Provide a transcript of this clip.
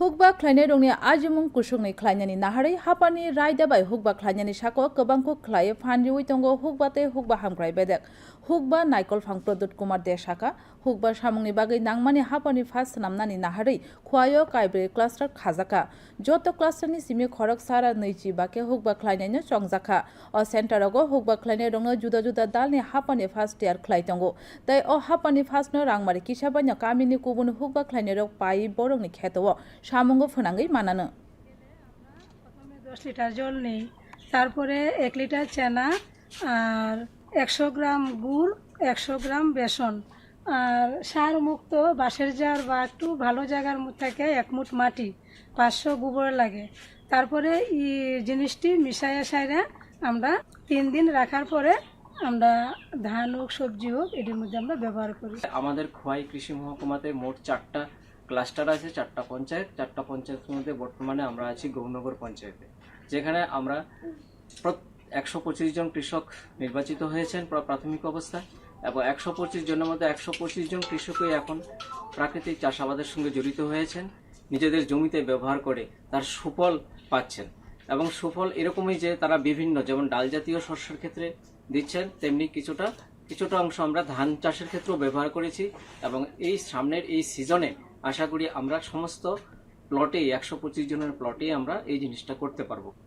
হুকবা খ্লাইনাই রংনি আজমুং কুসুংনি খ্লাইনানি নাহারে হাপানি রায়দাবাই হুকবা খ্লাইনানি সাকো কবাংকো খ্লাই ফানরি উইতঙ্গ হুকবাতে হুকবা হামক্রাই বেদেক হুকবা নাইকল ফাং প্রদুত কুমার দে সাকা হুকবা সামুংনি বাগৈ নাংমানি হাপানি ফাস নামনানি নাহারে খুয়ায় কাইব্রে ক্লাস্টার খাজাকা যত ক্লাস্টারনি সিমি খরক সারা নৈচি বাকে হুকবা খ্লাইনাইনো চংজাকা অ সেন্টারগো হুকবা খ্লাইনাই রংনো জুদা জুদা দালনি হাপানি ফাস টিয়ার খ্লাইতঙ্গ তাই অ হাপানি ফাসনো রাংমারি কিসাবাইনো কামিনি কুবুন হুকবা খ্লাইনাই রক পাই বরংনি খেতো সামঙ্গ ফোনাঙ্গই মানানো। দশ লিটার জল নেই। তারপরে এক লিটার চানা আর একশো গ্রাম গুড় একশো গ্রাম বেসন আর সার মুক্ত বাঁশের জার বা একটু ভালো জায়গার থেকে এক মুঠ মাটি পাঁচশো গোবর লাগে। তারপরে এই জিনিসটি মিশাইয়া সাইরা আমরা তিন দিন রাখার পরে আমরা ধান হোক সবজি হোক এটির মধ্যে আমরা ব্যবহার করি। আমাদের খোয়াই কৃষি মহকুমাতে মোট চারটা ক্লাস্টার আছে চারটা পঞ্চায়েত, চারটা পঞ্চায়েতের মধ্যে বর্তমানে আমরা আছি গৌরনগর পঞ্চায়েতে, যেখানে আমরা একশো পঁচিশ জন কৃষক নির্বাচিত হয়েছেন প্রাথমিক অবস্থায় এবং একশো পঁচিশ জনের মধ্যে একশো পঁচিশ জন কৃষকই এখন প্রাকৃতিক চাষাবাদের সঙ্গে জড়িত হয়েছেন, নিজেদের জমিতে ব্যবহার করে তার সুফল পাচ্ছেন এবং সুফল এরকমই যে তারা বিভিন্ন, যেমন ডাল জাতীয় শস্যের ক্ষেত্রে দিচ্ছেন, তেমনি কিছুটা কিছুটা অংশ আমরা ধান চাষের ক্ষেত্রেও ব্যবহার করেছি এবং এই সামনের এই সিজনে আশা করি আমরা সমস্ত প্লটে একশো পঁচিশ জনের প্লটে আমরা এই জিনিসটা করতে পারব।